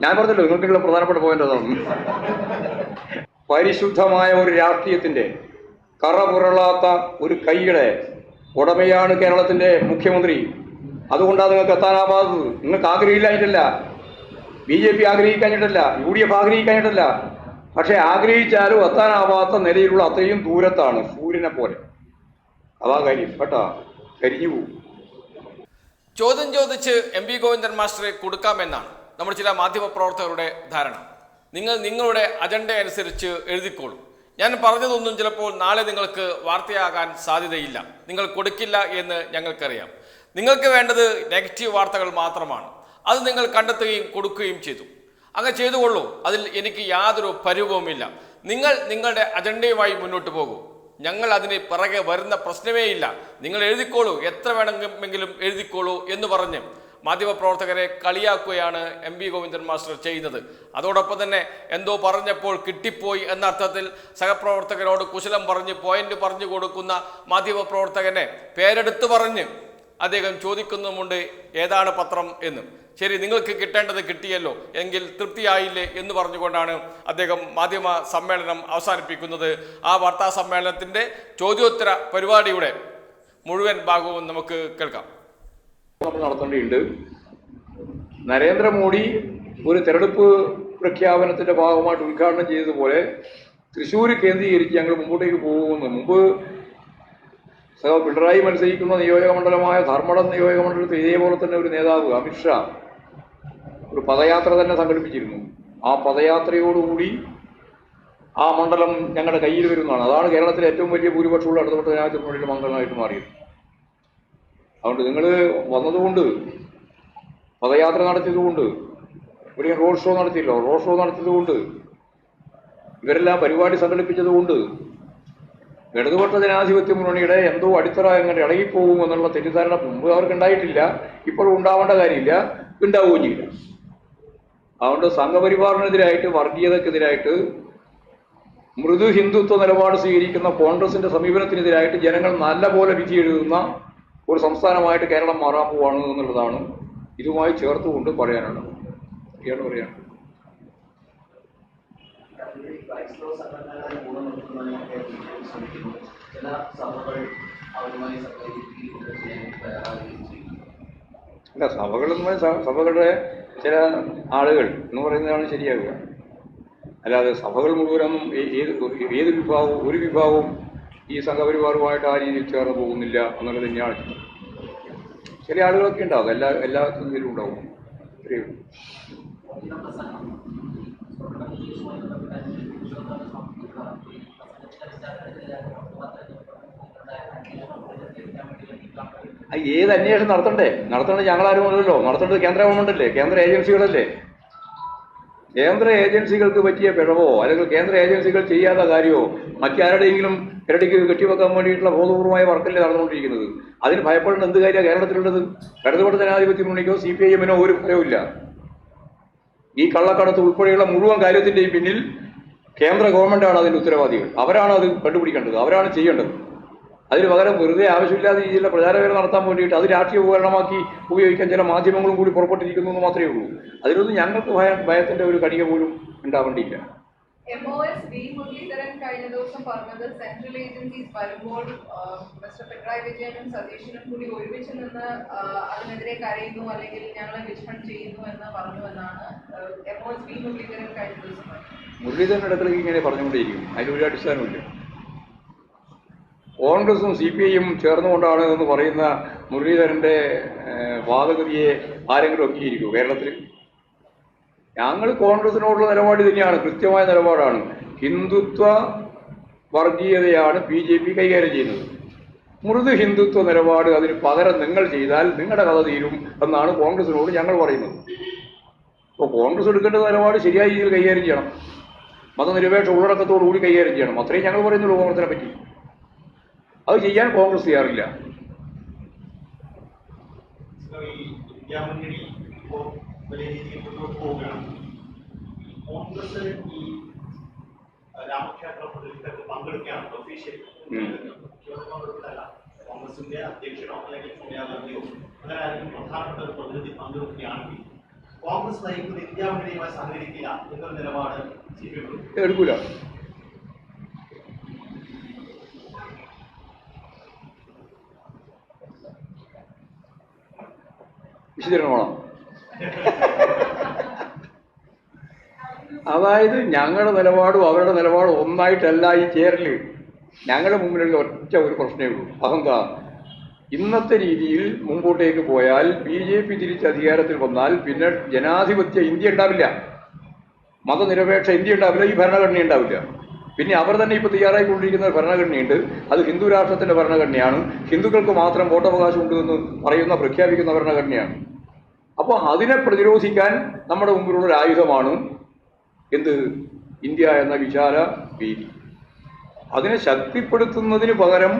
ഞാൻ പറഞ്ഞല്ലോ നിങ്ങൾക്കുള്ള പ്രധാനപ്പെട്ട പോയിന്റ് അതാണ്. പരിശുദ്ധമായ ഒരു രാഷ്ട്രീയത്തിന്റെ കറപുരളാത്ത ഒരു കൈയുടെ ഉടമയാണ് കേരളത്തിന്റെ മുഖ്യമന്ത്രി. അതുകൊണ്ടാണ് നിങ്ങൾക്ക് എത്താനാവാത്തത്. നിങ്ങൾക്ക് ആഗ്രഹിക്കാഞ്ഞിട്ടല്ല ബി ജെ പി ആഗ്രഹിക്കാഞ്ഞിട്ടല്ല. യു ഡി എഫ് ആഗ്രഹിക്കാഞ്ഞിട്ടല്ല. പക്ഷേ ആഗ്രഹിച്ചാലും എത്താനാവാത്ത നിലയിലുള്ള അത്രയും ദൂരത്താണ് സൂര്യനെ പോലെ. അതാ കാര്യം. കേട്ടാ? കരിഞ്ഞു പോകും. ചോദ്യം ചോദിച്ച് എം പി ഗോവിന്ദൻ മാസ്റ്ററെ കൊടുക്കാമെന്നാണ്. നമ്മുടെ ചില മാധ്യമ പ്രവർത്തകരുടെ ധാരണ. നിങ്ങൾ നിങ്ങളുടെ അജണ്ട അനുസരിച്ച് എഴുതിക്കോളൂ. ഞാൻ പറഞ്ഞതൊന്നും ചിലപ്പോൾ നാളെ നിങ്ങൾക്ക് വാർത്തയാകാൻ സാധ്യതയില്ല. നിങ്ങൾ കൊടുക്കില്ല എന്ന് ഞങ്ങൾക്കറിയാം. നിങ്ങൾക്ക് വേണ്ടത് നെഗറ്റീവ് വാർത്തകൾ മാത്രമാണ്. അത് നിങ്ങൾ കണ്ടെത്തുകയും കൊടുക്കുകയും ചെയ്തു. അങ്ങ് ചെയ്തുകൊള്ളൂ. അതിൽ എനിക്ക് യാതൊരു പരിഭവമില്ല നിങ്ങൾ നിങ്ങളുടെ അജണ്ടയുമായി മുന്നോട്ട് പോകൂ. ഞങ്ങൾ അതിന് പിറകെ വരുന്ന പ്രശ്നമേ ഇല്ല. നിങ്ങൾ എഴുതിക്കോളൂ. എത്ര വേണമെങ്കിലും എഴുതിക്കോളൂ എന്ന് പറഞ്ഞ് മാധ്യമപ്രവർത്തകരെ കളിയാക്കുകയാണ് എം വി ഗോവിന്ദൻ മാസ്റ്റർ ചെയ്യുന്നത്. അതോടൊപ്പം തന്നെ എന്തോ പറഞ്ഞപ്പോൾ കിട്ടിപ്പോയി എന്ന അർത്ഥത്തിൽ സഹപ്രവർത്തകരോട് കുശലം പറഞ്ഞ് പോയിന്റ് പറഞ്ഞു കൊടുക്കുന്ന മാധ്യമപ്രവർത്തകനെ പേരെടുത്ത് പറഞ്ഞ് അദ്ദേഹം ചോദിക്കുന്നുമുണ്ട് ഏതാണ് പത്രം എന്ന്. ശരി നിങ്ങൾക്ക് കിട്ടേണ്ടത് കിട്ടിയല്ലോ എങ്കിൽ തൃപ്തിയായില്ലേ എന്ന് പറഞ്ഞുകൊണ്ടാണ് അദ്ദേഹം മാധ്യമ സമ്മേളനം അവസാനിപ്പിക്കുന്നത്. ആ വാർത്താ സമ്മേളനത്തിന്റെ ചോദ്യോത്തര പരിപാടിയുടെ മുഴുവൻ ഭാഗവും നമുക്ക് കേൾക്കാം. നമ്മൾ നടത്തേണ്ടിയുണ്ട്. നരേന്ദ്രമോദി ഒരു തെരഞ്ഞെടുപ്പ് പ്രഖ്യാപനത്തിന്റെ ഭാഗമായിട്ട് ഉദ്ഘാടനം ചെയ്തതുപോലെ തൃശ്ശൂർ കേന്ദ്രീകരിച്ച് ഞങ്ങൾ മുമ്പോട്ടേക്ക് പോകുമെന്ന് മുമ്പ് പിണറായി മത്സരിക്കുന്ന നിയോജക മണ്ഡലമായ ധർമ്മടം നിയോജക മണ്ഡലത്തിൽ ഇതേപോലെ തന്നെ ഒരു നേതാവ് അമിത്ഷാ ഒരു പദയാത്ര തന്നെ സംഘടിപ്പിച്ചിരുന്നു. ആ പദയാത്രയോടുകൂടി ആ മണ്ഡലം ഞങ്ങളുടെ കയ്യിൽ വരുന്നതാണ്. അതാണ് കേരളത്തിലെ ഏറ്റവും വലിയ ഭൂരിപക്ഷമുള്ള ഇടതുപക്ഷ ജനാധിപത്യ മണ്ഡലമായിട്ട് മാറിയത്. അതുകൊണ്ട് നിങ്ങൾ വന്നതുകൊണ്ട് പദയാത്ര നടത്തിയതുകൊണ്ട് ഇവിടെ റോഡ് ഷോ നടത്തിയല്ലോ. റോഡ് ഷോ നടത്തിയതുകൊണ്ട് ഇവരെല്ലാം പരിപാടി സംഘടിപ്പിച്ചതുകൊണ്ട് ഇടതുപക്ഷ ജനാധിപത്യ മുന്നണിയുടെ എന്തോ അടിത്തറ എങ്ങനെ ഇളകിപ്പോകും എന്നുള്ള തെറ്റിദ്ധാരണ മുമ്പ് അവർക്ക് ഉണ്ടായിട്ടില്ല. ഇപ്പോഴും ഉണ്ടാവേണ്ട കാര്യമില്ല. ഉണ്ടാവുകയും ചെയ്യില്ല. അതുകൊണ്ട് സംഘപരിവാറിനെതിരായിട്ട് വർഗീയതക്കെതിരായിട്ട് മൃദു ഹിന്ദുത്വ നിലപാട് സ്വീകരിക്കുന്ന കോൺഗ്രസിന്റെ സമീപനത്തിനെതിരായിട്ട് ജനങ്ങൾ നല്ലപോലെ വിധി എഴുതുന്ന ഒരു സംസ്ഥാനമായിട്ട് കേരളം മാറാൻ പോവാണ് എന്നുള്ളതാണ് ഇതുമായി ചേർത്തുകൊണ്ട് പറയാനുള്ളത്. ഇയാൾ ശ്രമിക്കുന്നു ചില സഭകൾ അവരുമായി സഹകരിക്കുകയും അല്ല സഭകളുടെ ചില ആളുകൾ എന്ന് പറയുന്നതാണ് ശരിയാകുക. അല്ലാതെ സഭകൾ മുഴുവനൊന്നും ഏ- ഏത് ഏത് വിഭാഗവും ഒരു വിഭാഗവും ഈ സംഘപരിവാറുമായിട്ട് ആ രീതിയിൽ ചേർന്ന് പോകുന്നില്ല എന്നുള്ളത് തന്നെയാണ്. ചില ആളുകളൊക്കെ ഉണ്ടാവും. എല്ലാ എല്ലാ ഇതിലും ഉണ്ടാവും. ഇത്രയേ ഉള്ളൂ. ഏത് അന്വേഷണം നടത്തണ്ടേ? നടത്തേണ്ടത് ഞങ്ങളാരും അല്ലല്ലോ. നടത്തേണ്ടത് കേന്ദ്ര ഗവൺമെന്റ് അല്ലേ? കേന്ദ്ര ഏജൻസികളല്ലേ? കേന്ദ്ര ഏജൻസികൾക്ക് പറ്റിയ പിഴവോ അല്ലെങ്കിൽ കേന്ദ്ര ഏജൻസികൾ ചെയ്യാത്ത കാര്യമോ മറ്റാരുടെയെങ്കിലും ഇരടിക്ക് കെട്ടിവെക്കാൻ വേണ്ടിയിട്ടുള്ള ബോധപൂർവമായ വർക്കല്ലേ നടന്നുകൊണ്ടിരിക്കുന്നത്. അതിന് ഭയപ്പെടേണ്ട എന്ത് കാര്യമാണ് കേരളത്തിലുള്ളത്? ഇടതുപക്ഷ ജനാധിപത്യ മുന്നണിക്കോ സി പി ഐ എമ്മിനോ ഒരു ഭയവുമില്ല. ഈ കള്ളക്കടത്ത് ഉൾപ്പെടെയുള്ള മുഴുവൻ കാര്യത്തിന്റെയും പിന്നിൽ കേന്ദ്ര ഗവൺമെന്റാണ് അതിന്റെ ഉത്തരവാദികൾ. അവരാണ് അത് കണ്ടുപിടിക്കേണ്ടത്. അവരാണ് ചെയ്യേണ്ടത്. അതിന് പകരം വെറുതെ ആവശ്യമില്ലാത്ത രീതിയിലുള്ള പ്രചാരവേല നടത്താൻ വേണ്ടിയിട്ട് അത് രാഷ്ട്രീയ ഉപകരണമാക്കി ഉപയോഗിക്കാൻ ചില മാധ്യമങ്ങളും കൂടി പുറപ്പെട്ടിരിക്കുന്നു എന്ന് മാത്രമേ ഉള്ളൂ. അതിലൊന്നും ഞങ്ങൾക്ക് ഭയ ഭയത്തിന്റെ ഒരു കണിക പോലും ഉണ്ടാവേണ്ടിയില്ല. M O S V Muraleedharan കഴിഞ്ഞ ദിവസം പറഞ്ഞത് സെൻട്രൽ ഏജൻസീസ് വരുമ്പോൾ മിസ്റ്റർ പിണറായി വിജയനും സതീശനും കൂടി ഒരുമിച്ച് നിന്ന് അതിനെതിരെ കരയുന്നു അല്ലെങ്കിൽ ഞങ്ങളെ വിഷ്മൺ ചെയ്യുന്നു എന്ന് പറഞ്ഞു എന്നാണ് M O S V Muraleedharan കഴിഞ്ഞ ദിവസം മുരളീധരൻ ഇടക്കിടയ്ക്ക് ഇങ്ങനെ പറഞ്ഞുകൊണ്ടേയിരിക്കും ഒരു അടിസ്ഥാനമില്ല കോൺഗ്രസും സി പി ഐയും ചേർന്നുകൊണ്ടാണ് എന്ന് പറയുന്ന മുരളീധരന്റെ വാദഗതിയെ ആരെങ്കിലും ഒക്കിയിരിക്കും കേരളത്തിൽ? ഞങ്ങൾ കോൺഗ്രസിനോടുള്ള നിലപാട് തന്നെയാണ് കൃത്യമായ നിലപാടാണ്. ഹിന്ദുത്വ വർഗീയതയാണ് ബി ജെ പി കൈകാര്യം ചെയ്യുന്നത്. മൃദു ഹിന്ദുത്വ നിലപാട് അതിന് പകരം നിങ്ങൾ ചെയ്താൽ നിങ്ങളുടെ കഥ തീരും എന്നാണ് കോൺഗ്രസിനോട് ഞങ്ങൾ പറയുന്നത്. അപ്പോൾ കോൺഗ്രസ് എടുക്കേണ്ട നിലപാട് ശരിയായ രീതിയിൽ കൈകാര്യം ചെയ്യണം. മതനിരപേക്ഷ ഉള്ളടക്കത്തോടു കൂടി കൈകാര്യം ചെയ്യണം. അത്രയും ഞങ്ങൾ പറയുന്നുള്ളൂ കോൺഗ്രസിനെ പറ്റി. അത് ചെയ്യാൻ കോൺഗ്രസ് ചെയ്യാറില്ല ഈ ഇപ്പോൾ വലിയ രീതിയിൽ മുന്നോട്ട് പോവുകയാണ് കോൺഗ്രസ് ഈ രാമക്ഷേത്ര പ്രതിനിധികൾക്ക് പങ്കെടുക്കുകയാണ് ഒഫീഷ്യലി. പങ്കെടുക്കില്ല കോൺഗ്രസിന്റെ അധ്യക്ഷനോ അല്ലെങ്കിൽ സോണിയാഗാന്ധിയോ അങ്ങനെ ആരെങ്കിലും പ്രധാനപ്പെട്ട ഒരു പ്രതിനിധി പങ്കെടുക്കുകയാണെങ്കിൽ കോൺഗ്രസ് നയിക്കുന്ന ഇന്ത്യ മുന്നണിയുമായി സഹകരിക്കില്ല എന്നൊരു നിലപാട് സി പി എം എടുക്കൂല. വിശദീകരണം വേണം. അതായത് ഞങ്ങളുടെ നിലപാടും അവരുടെ നിലപാടും ഒന്നായിട്ടല്ല ഈ ചേരൽ. ഞങ്ങളുടെ മുമ്പിലുള്ള ഒറ്റ ഒരു പ്രശ്നമേ ഉള്ളൂ. അതെന്താ? ഇന്നത്തെ രീതിയിൽ മുമ്പോട്ടേക്ക് പോയാൽ ബി ജെ പി തിരിച്ച് അധികാരത്തിൽ വന്നാൽ പിന്നെ ജനാധിപത്യ ഇന്ത്യ ഉണ്ടാവില്ല. മതനിരപേക്ഷ ഇന്ത്യ ഉണ്ടാവില്ല ഈ ഭരണഘടന ഉണ്ടാവില്ല. പിന്നെ അവർ തന്നെ ഇപ്പോൾ തയ്യാറായിക്കൊണ്ടിരിക്കുന്ന ഭരണഘടനയുണ്ട്. അത് ഹിന്ദു രാഷ്ട്രത്തിന്റെ ഭരണഘടനയാണ്. ഹിന്ദുക്കൾക്ക് മാത്രം വോട്ടവകാശം ഉണ്ടെന്ന് പറയുന്ന പ്രഖ്യാപിക്കുന്ന ഭരണഘടനയാണ്. അപ്പോൾ അതിനെ പ്രതിരോധിക്കാൻ നമ്മുടെ മുമ്പിലുള്ള ഒരു ആയുധമാണ് എന്ത്? ഇന്ത്യ എന്ന വിശാല വേദി അതിനെ ശക്തിപ്പെടുത്തുന്നതിന് പകരം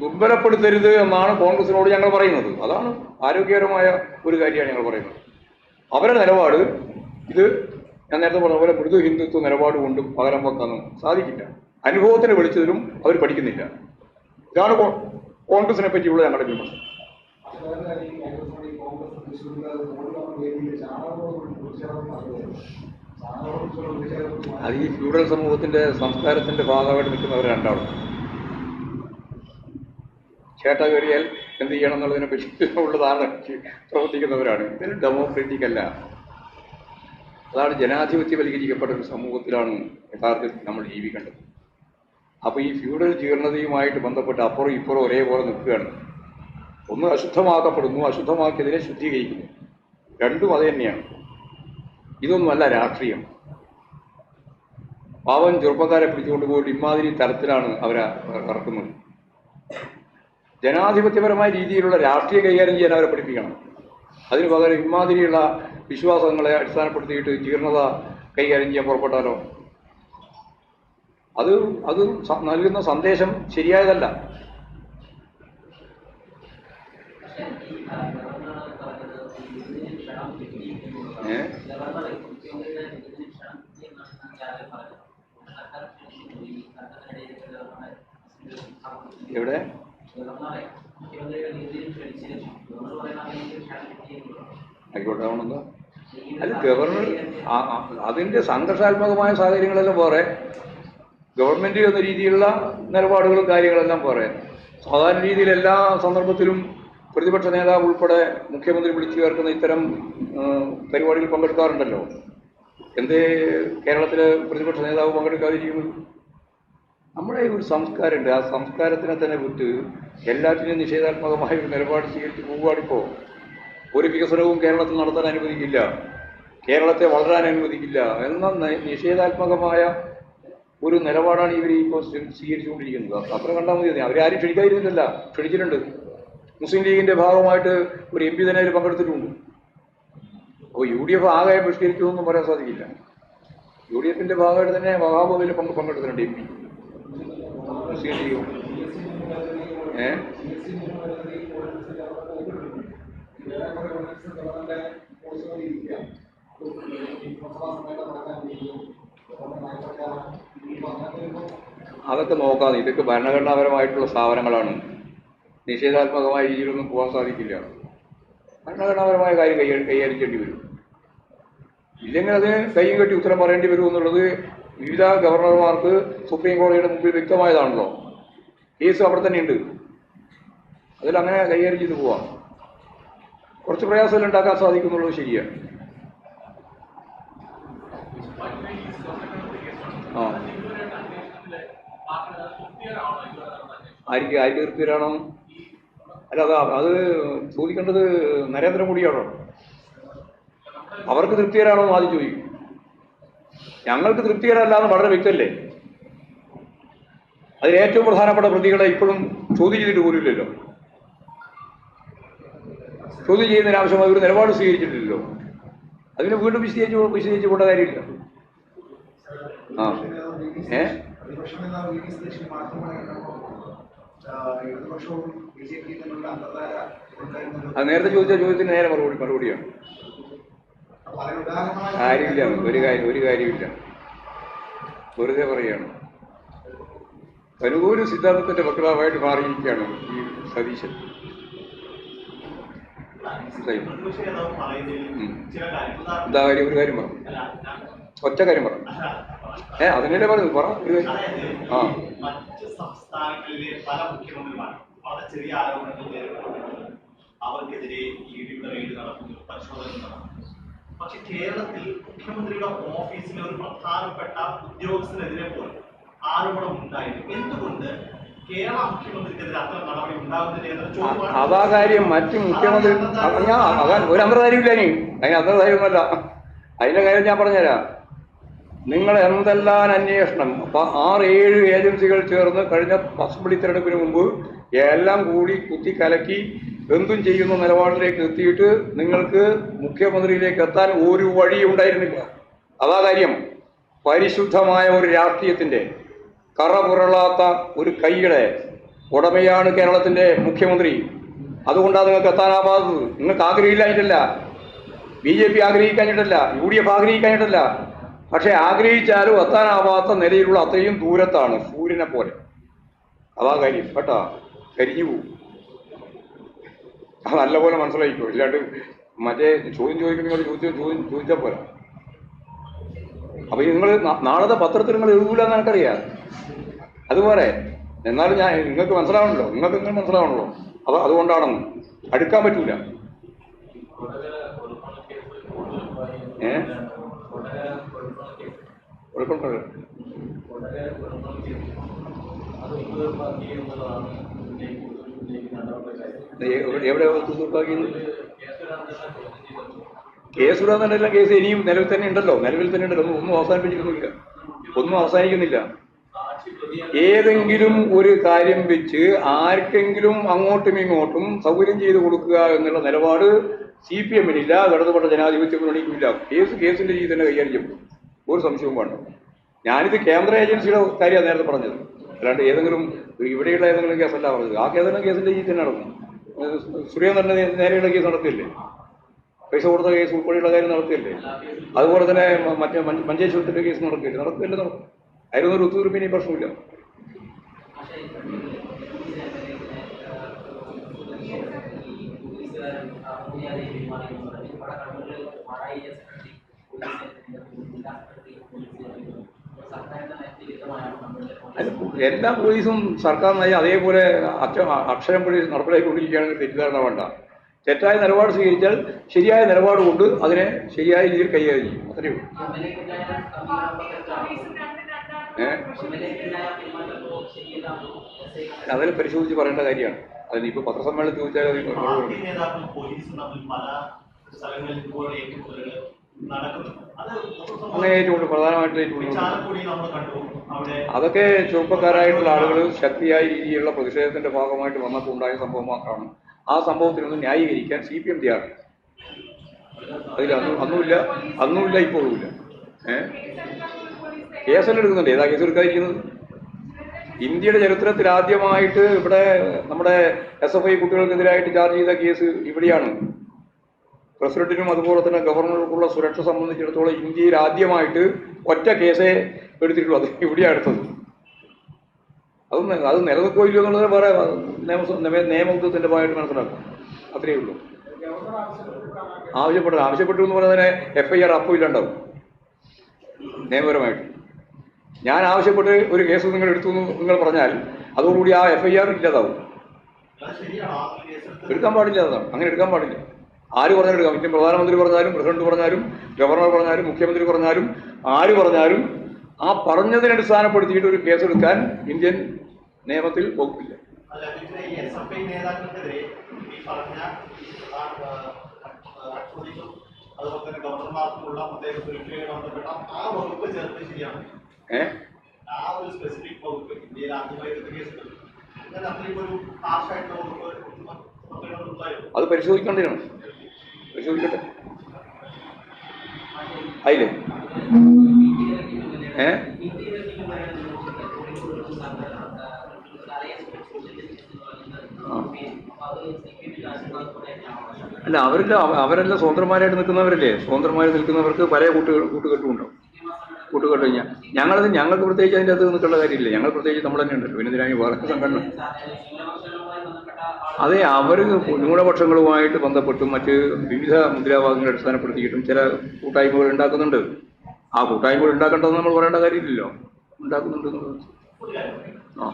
ദുർബലപ്പെടുത്തരുത് എന്നാണ് കോൺഗ്രസിനോട് ഞങ്ങൾ പറയുന്നത്. അതാണ് ആരോഗ്യകരമായ ഒരു കാര്യമാണ് ഞങ്ങൾ പറയുന്നത്. അവരുടെ നിലപാട് ഇത് ഞാൻ നേരത്തെ പറഞ്ഞ പോലെ മൃദു ഹിന്ദുത്വ നിലപാട് കൊണ്ടും പകരം വെക്കാനും സാധിക്കില്ല. അനുഭവത്തിന് വിളിച്ചതിലും അവർ പഠിക്കുന്നില്ല. ഇതാണ് കോൺഗ്രസിനെ പറ്റിയുള്ള ഞങ്ങളുടെ വിമർശനം. അത് ഈ ഫ്യൂഡൽ സമൂഹത്തിന്റെ സംസ്കാരത്തിന്റെ ഭാഗമായിട്ട് നിൽക്കുന്നവർ രണ്ടാളും. ചേട്ട കയറിയാൽ എന്ത് ചെയ്യണം എന്നുള്ളതിനെ പറ്റി ഉള്ളതാണ് പ്രവർത്തിക്കുന്നവരാണ്. ഇതൊരു ഡെമോക്രാറ്റിക് അല്ല. അതാണ് ജനാധിപത്യവൽക്കരിക്കപ്പെട്ട ഒരു സമൂഹത്തിലാണ് യഥാർത്ഥത്തിൽ നമ്മൾ ജീവിക്കേണ്ടത്. അപ്പോൾ ഈ ഫ്യൂഡൽ ജീർണതയുമായിട്ട് ബന്ധപ്പെട്ട് അപ്പുറം ഇപ്പുറം ഒരേപോലെ നിൽക്കുകയാണ്. ഒന്ന് അശുദ്ധമാക്കപ്പെടുന്നു അശുദ്ധമാക്കിയതിനെ ശുദ്ധീകരിക്കുന്നു. രണ്ടും അത് തന്നെയാണ്. ഇതൊന്നുമല്ല രാഷ്ട്രീയം. പാവൻ ചെറുപ്പക്കാരെ പിടിച്ചുകൊണ്ട് പോയിട്ട് ഇമാതിരി തരത്തിലാണ് അവരെ ഇറക്കുന്നത്. ജനാധിപത്യപരമായ രീതിയിലുള്ള രാഷ്ട്രീയ കൈകാര്യം ചെയ്യാൻ അവരെ പഠിപ്പിക്കണം. അതിന് പകരം ഇമാതിരിയുള്ള വിശ്വാസങ്ങളെ അടിസ്ഥാനപ്പെടുത്തിയിട്ട് ജീർണത കൈകാര്യം ചെയ്യാൻ പുറപ്പെട്ടാലോ? അത് അത് നൽകുന്ന സന്ദേശം ശരിയായതല്ല ഏ എവിടെ? ആയിക്കോട്ടെ ആവണെന്താ അല്ല ഗവർണർ അതിന്റെ സംഘർഷാത്മകമായ സാഹചര്യങ്ങളെല്ലാം പോരെ. ഗവൺമെന്റ് എന്ന രീതിയിലുള്ള നിലപാടുകളും കാര്യങ്ങളെല്ലാം പോരെ. സാധാരണ രീതിയിൽ എല്ലാ സന്ദർഭത്തിലും പ്രതിപക്ഷ നേതാവ് ഉൾപ്പെടെ മുഖ്യമന്ത്രി വിളിച്ചു ചേർക്കുന്ന ഇത്തരം പരിപാടികൾ പങ്കെടുക്കാറുണ്ടല്ലോ. എന്തേ കേരളത്തിലെ പ്രതിപക്ഷ നേതാവ് പങ്കെടുക്കാതിരിക്കുന്നത് നമ്മുടെ ഒരു സംസ്കാരമുണ്ട്. ആ സംസ്കാരത്തിനെ തന്നെ വിട്ട് എല്ലാറ്റിനും നിഷേധാത്മകമായ ഒരു നിലപാട് സ്വീകരിച്ച് പോവുകയാണിപ്പോൾ ഒരു വികസനവും കേരളത്തിൽ നടത്താൻ അനുവദിക്കില്ല. കേരളത്തെ വളരാൻ അനുവദിക്കില്ല എന്ന നിഷേധാത്മകമായ ഒരു നിലപാടാണ് ഇവർ ഇപ്പോൾ സ്വീകരിച്ചുകൊണ്ടിരിക്കുന്നത്. അത് അത്ര കണ്ടാൽ മതി അവരാരും ക്ഷണിക്കാതിരുന്നില്ല ക്ഷണിച്ചിട്ടുണ്ട്. മുസ്ലിം ലീഗിന്റെ ഭാഗമായിട്ട് ഒരു എം പി തന്നെ അതിൽ പങ്കെടുത്തിട്ടുണ്ട്. അപ്പോൾ യു ഡി എഫ് ആകെ ബഹിഷ്കരിച്ചു എന്നും പറയാൻ സാധിക്കില്ല. യു ഡി എഫിന്റെ ഭാഗമായിട്ട് തന്നെ മഹാബോധയിൽ പങ്ക് പങ്കെടുത്തിട്ടുണ്ട് എം പി. ലീഗും ഏ? അതൊക്കെ നോക്കാതെ ഇതൊക്കെ ഭരണഘടനാപരമായിട്ടുള്ള സ്ഥാപനങ്ങളാണ്. നിഷേധാത്മകമായ രീതിയിലൊന്നും പോകാൻ സാധിക്കില്ല. ഭരണഘടനാപരമായ കാര്യം കൈ കൈകാര്യം ചെയ്യേണ്ടി വരും. ഇല്ലെങ്കിൽ അതിന് കൈയും കെട്ടി ഉത്തരം പറയേണ്ടി വരും എന്നുള്ളത് വിവിധ ഗവർണർമാർക്ക് സുപ്രീം കോടതിയുടെ മുമ്പിൽ വ്യക്തമായതാണല്ലോ. കേസ് അവിടെ തന്നെയുണ്ട്. അതിൽ അങ്ങനെ കൈകാര്യം ചെയ്ത് പോവാം. കുറച്ച് പ്രയാസമല്ല ഉണ്ടാക്കാൻ സാധിക്കുന്നുള്ളത് ശരിയാണ് ആ. ആർക്ക് ആർക്ക് തൃപ്തിയിലാണോ അല്ല അതാ അത് ചോദിക്കേണ്ടത് നരേന്ദ്രമോദിയാണോ? അവർക്ക് തൃപ്തികരാണോ എന്ന് ആദ്യം ചോദിക്കും. ഞങ്ങൾക്ക് തൃപ്തികരമല്ല എന്ന് വളരെ വ്യക്തമല്ലേ? അതിൽ ഏറ്റവും പ്രധാനപ്പെട്ട പ്രതികളെ ഇപ്പോഴും ചോദ്യം ചെയ്തിട്ട് പോലുമില്ലല്ലോ. ചോദ്യം ചെയ്യുന്നതിന് ആവശ്യമായ ഒരു നിലപാട് സ്വീകരിച്ചിട്ടില്ലല്ലോ. അതിന് വീണ്ടും വിശദീകരിച്ച് വിശദീകരിച്ച് പോകേണ്ട കാര്യമില്ല. ആ. ഏ? അത് നേരത്തെ ചോദിച്ച ചോദ്യത്തിന് നേരെ മറുപടി മറുപടിയാണ്. കാര്യമില്ല ഒരു കാര്യം ഒരു കാര്യമില്ല. വെറുതെ പറയാണ്. അനുകൂല സിദ്ധാന്തത്തിന്റെ വക്താവായിട്ട് മാറിയിരിക്കുകയാണ് ഈ സതീശൻ. എന്താ കാര്യം? ഒരു കാര്യം പറഞ്ഞു ഒറ്റ കാര്യം പറഞ്ഞു ഏ അതിനല്ലേ പറഞ്ഞു പറ ആ. പല ചെറിയ അവർക്കെതിരെ കേരളത്തിൽ മുഖ്യമന്ത്രിയുടെ ഓഫീസിലെ ഒരു പ്രധാനപ്പെട്ട ഉദ്യോഗസ്ഥനെതിരെ പോലും ആരോപണം ഉണ്ടായിരുന്നു. എന്തുകൊണ്ട് കേരള മുഖ്യമന്ത്രിക്കെതിരെ അത്ര നടപടി ഉണ്ടാകുന്നില്ല എന്ന അതാ കാര്യം. മറ്റ് മുഖ്യമന്ത്രി അതാ ഒരു അന്തർധാര്യമില്ല ഇനി. അതിന് അന്തർധാര്യമൊന്നുമല്ല അതിന്റെ കാര്യം ഞാൻ പറഞ്ഞുതരാം. നിങ്ങൾ എന്തെല്ലാം അന്വേഷണം? അപ്പൊ ആറ് ഏഴ് ഏജൻസികൾ ചേർന്ന് കഴിഞ്ഞ അസംബ്ലി തെരഞ്ഞെടുപ്പിന് മുമ്പ് എല്ലാം കൂടി കുത്തി കലക്കി എന്തും ചെയ്യുന്ന നിലപാടിലേക്ക് എത്തിയിട്ട് നിങ്ങൾക്ക് മുഖ്യമന്ത്രിയിലേക്ക് എത്താൻ ഒരു വഴി ഉണ്ടായിരുന്നില്ല. അതാ കാര്യം. പരിശുദ്ധമായ ഒരു രാഷ്ട്രീയത്തിന്റെ കറപുരളാത്ത ഒരു കൈയുടെ ഉടമയാണ് കേരളത്തിന്റെ മുഖ്യമന്ത്രി. അതുകൊണ്ടാണ് നിങ്ങൾക്ക് എത്താനാവാത്തത് നിങ്ങൾക്ക് ആഗ്രഹിക്കാഞ്ഞിട്ടല്ല ബി ജെ പി ആഗ്രഹിക്കാഞ്ഞിട്ടല്ല. യു ഡി എഫ് ആഗ്രഹിക്കാഞ്ഞിട്ടല്ല. പക്ഷേ ആഗ്രഹിച്ചാലും എത്താനാവാത്ത നിലയിലുള്ള അത്രയും ദൂരത്താണ് സൂര്യനെ പോലെ. അതാ കാര്യം. കേട്ടാ? കരിഞ്ഞു പോകും. അത് നല്ലപോലെ മനസ്സിലായിക്കോ. ഇല്ലാണ്ട് മറ്റേ ചോദ്യം ചോദിക്കുന്ന ചോദ്യം ചോദ്യം ചോദിച്ചാൽ പോരാ. അപ്പൊ നിങ്ങൾ നാളത്തെ പത്രത്തിൽ നിങ്ങൾ എഴുതൂല എന്ന് എനിക്കറിയാം അതുപോലെ എന്നാലും ഞാൻ നിങ്ങൾക്ക് മനസ്സിലാവണല്ലോ. നിങ്ങൾക്ക് നിങ്ങൾ മനസ്സിലാവണല്ലോ. അത് അതുകൊണ്ടാണെന്ന്. അടുക്കാൻ പറ്റൂല. ഏ? എവിടെ- എവിടെ കേസ് ഇടാന്നല്ല കേസ് ഇനിയും നിലവിൽ തന്നെ ഉണ്ടല്ലോ. നിലവിൽ തന്നെ ഉണ്ടല്ലോ. ഒന്നും അവസാനിപ്പിച്ചിട്ടൊന്നുമില്ല. ഒന്നും അവസാനിക്കുന്നില്ല. ഏതെങ്കിലും ഒരു കാര്യം വെച്ച് ആർക്കെങ്കിലും അങ്ങോട്ടും ഇങ്ങോട്ടും സൗകര്യം ചെയ്തു കൊടുക്കുക എന്നുള്ള നിലപാട് സി പി എമ്മിനില്ല. ഇടതുപെട്ട ജനാധിപത്യ മുന്നണിക്കുമില്ല. കേസ് കേസിന്റെ രീതി തന്നെ കൈകാര്യം ചെയ്യും. ഒരു സംശയവും വേണ്ട. ഞാനിത് കേന്ദ്ര ഏജൻസിയുടെ കാര്യമാണ് നേരത്തെ പറഞ്ഞത്. അല്ലാണ്ട് ഏതെങ്കിലും ഇവിടെയുള്ള ഏതെങ്കിലും കേസല്ല പറഞ്ഞത്. ആ കേസിന്റെ കേസിന്റെ രീതി തന്നെ നടക്കും. സുരേന്ദ്രന്റെ നേരെയുള്ള കേസ് നടക്കില്ലേ പൈസ കൊടുത്ത കേസ് ഉൾപ്പെടെയുള്ള കാര്യം നടക്കില്ലേ അതുപോലെ തന്നെ മറ്റേ മഞ്ചേശ്വരത്തിന്റെ കേസ് നടക്കില്ലേ നടക്കില്ല നടക്കും അതിലൊന്നും ഒരു ഒത്തുതീർപ്പിന് പ്രശ്നമില്ല. അല്ല, എല്ലാ പോലീസും സർക്കാർ നയം അതേപോലെ അക്ഷ അക്ഷരം പോലീസ് നടപ്പിലാക്കിക്കൊണ്ടിരിക്കുകയാണെങ്കിൽ തെറ്റിദ്ധാരണ വേണ്ട. തെറ്റായ നിലപാട് സ്വീകരിച്ചാൽ ശരിയായ നിലപാട് കൊണ്ട് അതിനെ ശരിയായ രീതിയിൽ കൈകാര്യം ചെയ്യും. അത്രയേ ഉള്ളൂ. അതിൽ പരിശോധിച്ച് പറയേണ്ട കാര്യമാണ്. അതിന് ഇപ്പോൾ പത്രസമ്മേളനത്തിൽ ചോദിച്ചാൽ അങ്ങനെ ഏറ്റവും പ്രധാനമായിട്ട് അവിടെ അതൊക്കെ ചെറുപ്പക്കാരായിട്ടുള്ള ആളുകൾ ശക്തിയായ രീതിയിലുള്ള പ്രതിഷേധത്തിന്റെ ഭാഗമായിട്ട് വന്നപ്പോൾ ഉണ്ടായ സംഭവം മാത്രമാണ്. ആ സംഭവത്തിനൊന്നും ന്യായീകരിക്കാൻ സി പി എം തയ്യാറാണ് അതിൽ അന്നും അന്നുമില്ല. അന്നുമില്ല ഇപ്പോഴുമില്ല. ഏഹ് കേസെല്ലാം എടുക്കുന്നുണ്ട്. ഏതാ കേസ് എടുക്കാതിരിക്കുന്നത്? ഇന്ത്യയുടെ ചരിത്രത്തിൽ ആദ്യമായിട്ട് ഇവിടെ നമ്മുടെ എസ് എഫ് ഐ കുട്ടികൾക്കെതിരായിട്ട് ചാർജ് ചെയ്ത കേസ് ഇവിടെയാണ്. പ്രസിഡന്റിനും അതുപോലെ തന്നെ ഗവർണർക്കുള്ള സുരക്ഷ സംബന്ധിച്ചിടത്തോളം ഇന്ത്യയിൽ ആദ്യമായിട്ട് ഒറ്റ കേസേ എടുത്തിട്ടുള്ളൂ. അത് ഇവിടെയാണ് എടുത്തത്. അത് അത് നിലനിൽക്കോ ഇല്ലയോ എന്നുള്ളത് വേറെ നിയമ നിയമയുദ്ധത്തിന്റെ ഭാഗമായിട്ട് മനസ്സിലാക്കും. അത്രയേ ഉള്ളൂ. ആവശ്യപ്പെട്ടത് ആവശ്യപ്പെട്ടു എന്ന് പറഞ്ഞാൽ എഫ് ഐ ആർ അപ്പോൾ ഇല്ലാണ്ടാവും. നിയമപരമായിട്ട്. ഞാൻ ആവശ്യപ്പെട്ട് ഒരു കേസ് നിങ്ങൾ എടുത്തു എന്ന് നിങ്ങൾ പറഞ്ഞാൽ അതോടുകൂടി ആ എഫ് ഐ ആർ ഇല്ലാതാവും. എടുക്കാൻ പാടില്ല അങ്ങനെ എടുക്കാൻ പാടില്ല. ആര് പറഞ്ഞാലും എടുക്കാം. പ്രധാനമന്ത്രി പറഞ്ഞാലും പ്രസിഡന്റ് പറഞ്ഞാലും ഗവർണർ പറഞ്ഞാലും മുഖ്യമന്ത്രി പറഞ്ഞാലും ആര് പറഞ്ഞാലും ആ പറഞ്ഞതിനെ അടിസ്ഥാനപ്പെടുത്തിയിട്ട് ഒരു കേസെടുക്കാൻ ഇന്ത്യൻ നിയമത്തിൽ വകുപ്പില്ല. പറഞ്ഞ ആ, ആ, ആ, അഴിമതിക്കും അതുപോലെ തന്നെ ഗവർണർമാർക്കുമുള്ള പ്രത്യേക സുരക്ഷയുമായി ബന്ധപ്പെട്ട ആ വകുപ്പ് ചേർത്ത് ശരിയാണ്. ഏഹ് ആ ഒരു സ്പെസിഫിക് വകുപ്പ് ഇന്ത്യയിൽ ആദ്യമായി അത് പരിശോധിക്കേണ്ടതാണ് അതില്ലേ ഏ? അല്ല അവരില്ല അവരെല്ലാം സ്വതന്ത്രമാരായിട്ട് നിൽക്കുന്നവരല്ലേ? സ്വതന്ത്രമായി നിൽക്കുന്നവർക്ക് പല കൂട്ടുകൾ കൂട്ടുകെട്ടും ഉണ്ടാവും കൂട്ടുകെട്ട് കഴിഞ്ഞാൽ ഞങ്ങളത് ഞങ്ങൾക്ക് പ്രത്യേകിച്ച് അതിന്റെ അകത്ത് നിൽക്കേണ്ട കാര്യമില്ല. ഞങ്ങൾ പ്രത്യേകിച്ച് നമ്മൾ തന്നെ ഉണ്ടല്ലോ. പിന്നെ ഇതിനായി വേറെ സംഘടന. അതെ അവർ ന്യൂനപക്ഷങ്ങളുമായിട്ട് ബന്ധപ്പെട്ടും മറ്റ് വിവിധ മുദ്രാവാക്യങ്ങൾ അടിസ്ഥാനപ്പെടുത്തിയിട്ടും ചില കൂട്ടായ്മകൾ ഉണ്ടാക്കുന്നുണ്ട്. ആ കൂട്ടായ്മകൾ ഉണ്ടാക്കേണ്ടതെന്ന് നമ്മൾ പറയേണ്ട കാര്യമില്ലല്ലോ. ഉണ്ടാക്കുന്നുണ്ട്. ആ.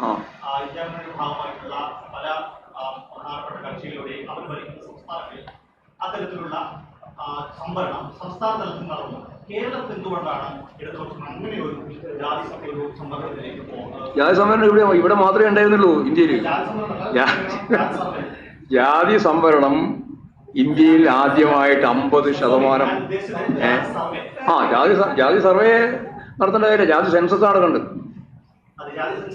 ആ. കേരളത്തിൽ എന്തുകൊണ്ടാണ് അങ്ങനെ ഒരു ജാതി സംവരണം ഇവിടെ ഇവിടെ മാത്രമേ ഉണ്ടായിരുന്നുള്ളൂ ഇന്ത്യയിൽ ജാതി സംവരണം. ഇന്ത്യയിൽ ആദ്യമായിട്ട് അമ്പത് ശതമാനം. ആ ജാതി ജാതി സർവേ നടത്തേണ്ട കാര്യം ജാതി സെൻസസ് നടക്കുന്നുണ്ട്.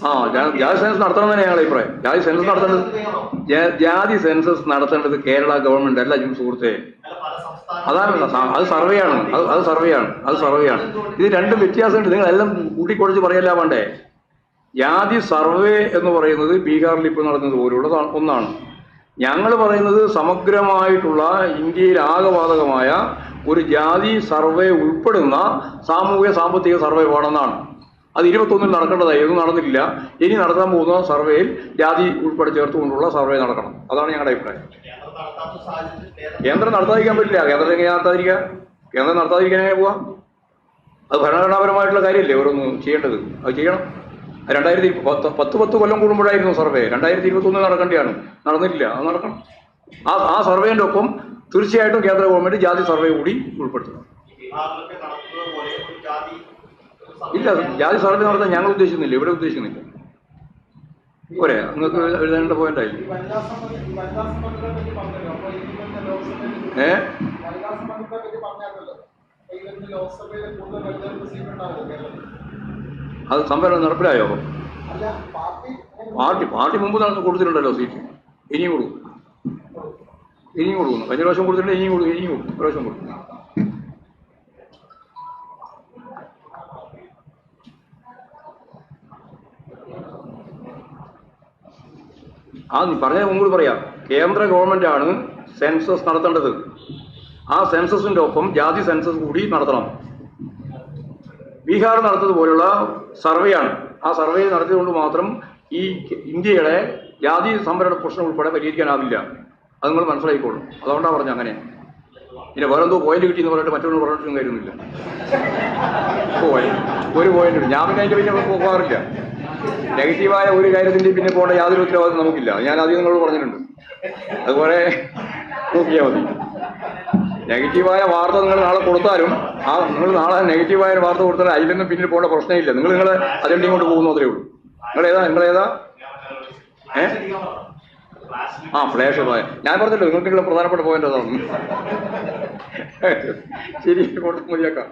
ആ ജാതി സെൻസസ് നടത്തണം തന്നെ ഞങ്ങളെ അഭിപ്രായം. ജാതി സെൻസസ് നടത്തേണ്ടത് ജാതി സെൻസസ് നടത്തേണ്ടത് കേരള ഗവൺമെന്റ് അല്ല ജിം സുഹൃത്തെ. അല്ല പല സംസ്ഥാന അതാണ് അത് സർവേ ആണ്. അത് അത് സർവേ ആണ്. അത് സർവേ ആണ്. ഇത് രണ്ടും വ്യത്യാസമുണ്ട്. നിങ്ങളെല്ലാം കൂട്ടിക്കുറച്ച് പറയല്ല വേണ്ടേ ജാതി സർവേ എന്ന് പറയുന്നത് ബീഹാറിൽ ഇപ്പോൾ നടന്നത് പോലുള്ള ഒന്നാണ്. ഞങ്ങൾ പറയുന്നത് സമഗ്രമായിട്ടുള്ള ഇന്ത്യയിൽ ആകപാതകമായ ഒരു ജാതി സർവേ ഉൾപ്പെടുന്ന സാമൂഹിക സാമ്പത്തിക സർവേ വേണമെന്നാണ്. അത് ഇരുപത്തൊന്നിൽ നടക്കേണ്ടതായിരുന്നു നടന്നില്ല ഇനി നടത്താൻ പോകുന്ന സർവേയിൽ ജാതി ഉൾപ്പെടെ ചേർത്തുകൊണ്ടുള്ള സർവേ നടക്കണം. അതാണ് ഞങ്ങളുടെ അഭിപ്രായം. കേന്ദ്രം നടത്താതിരിക്കാൻ പറ്റില്ല. കേന്ദ്രം എങ്ങനെ നടത്താതിരിക്കുക? കേന്ദ്രം നടത്താതിരിക്കാൻ എങ്ങനെ പോവാം? അത് ഭരണഘടനാപരമായിട്ടുള്ള കാര്യമല്ലേ ഓരോന്ന് ചെയ്യേണ്ടത്? അത് ചെയ്യണം. രണ്ടായിരത്തി പത്ത് പത്ത് പത്ത് കൊല്ലം കൂടുമ്പോഴായിരുന്നു സർവേ. രണ്ടായിരത്തി ഇരുപത്തൊന്നിൽ നടക്കേണ്ടതാണ് നടന്നില്ല അത് നടക്കണം. ആ ആ സർവേന്റെ ഒപ്പം തീർച്ചയായിട്ടും കേന്ദ്ര ഗവൺമെന്റ് ജാതി സർവേ കൂടി ഉൾപ്പെടുത്തണം. ഇല്ല ജാതി സർവേ നടത്താൻ ഞങ്ങൾ ഉദ്ദേശിക്കുന്നില്ല. ഇവിടെ ഉദ്ദേശിക്കുന്നില്ല. പോരെ നിങ്ങൾക്ക് എഴുതേണ്ട പോയിന്റ് ആയി ഏ? അത് സംവരണം നടപ്പിലായോ? പാർട്ടി പാർട്ടി മുമ്പ് നടന്ന് കൊടുത്തിട്ടുണ്ടല്ലോ സീറ്റ് ഇനിയും കൊടുക്കും. ഇനിയും കൊടുക്കുന്നു. കഴിഞ്ഞ പ്രാവശ്യം കൊടുത്തിട്ടുണ്ട് ഇനിയും കൊടുക്കും. ഇനിയും കൊടുക്കും. പ്രാവശ്യം കൊടുക്കും. ആ പറഞ്ഞ മുമ്പ് പറയാം. കേന്ദ്ര ഗവൺമെന്റ് ആണ് സെൻസസ് നടത്തേണ്ടത്. ആ സെൻസസിന്റെ ഒപ്പം ജാതി സെൻസസ് കൂടി നടത്തണം. ബീഹാർ നടത്തതുപോലുള്ള ആണ് ആ സർവേ നടത്തിയതുകൊണ്ട് മാത്രം ഈ ഇന്ത്യയുടെ ജാതി സംവരണ പ്രശ്നം ഉൾപ്പെടെ പരിഹരിക്കാനാവില്ല. അത് നിങ്ങൾ മനസ്സിലാക്കിക്കോളും. അതുകൊണ്ടാണ് പറഞ്ഞത് അങ്ങനെ. പിന്നെ വേറെ എന്തോ പോയിന്റ് കിട്ടിയെന്ന് പറഞ്ഞിട്ട് മറ്റൊന്ന് പറഞ്ഞിട്ടും കാര്യമൊന്നുമില്ല. ഒരു പോയിന്റ് ഞാൻ പിന്നെ അതിന്റെ പിന്നെ പോകാറില്ല. നെഗറ്റീവായ ഒരു കാര്യത്തിന്റെ പിന്നെ പോകേണ്ട യാതൊരു ഉത്തരവാദിത്വം നമുക്കില്ല. ഞാൻ അധികം നിങ്ങളോട് പറഞ്ഞിട്ടുണ്ട്. അതുപോലെ നോക്കിയാൽ മതി. നെഗറ്റീവായ വാർത്ത നിങ്ങൾ നാളെ കൊടുത്താലും ആ നിങ്ങൾ നാളെ നെഗറ്റീവായ വാർത്ത കൊടുത്താലും അതിലൊന്നും പിന്നിൽ പോകേണ്ട പ്രശ്നമില്ല. നിങ്ങൾ നിങ്ങൾ അതിന്റെ ഇങ്ങോട്ട് പോകുന്നു അത്രേ ഉള്ളൂ. നിങ്ങൾ ഏതാ നിങ്ങൾ ഏതാ? ഏ? ആ ഫ്ലാഷ് ഞാൻ പറഞ്ഞല്ലോ നിങ്ങൾക്കുള്ള പ്രധാനപ്പെട്ട പോയിന്റ് അതാണ് ശരി കൊണ്ട് മതിയാക്കാം.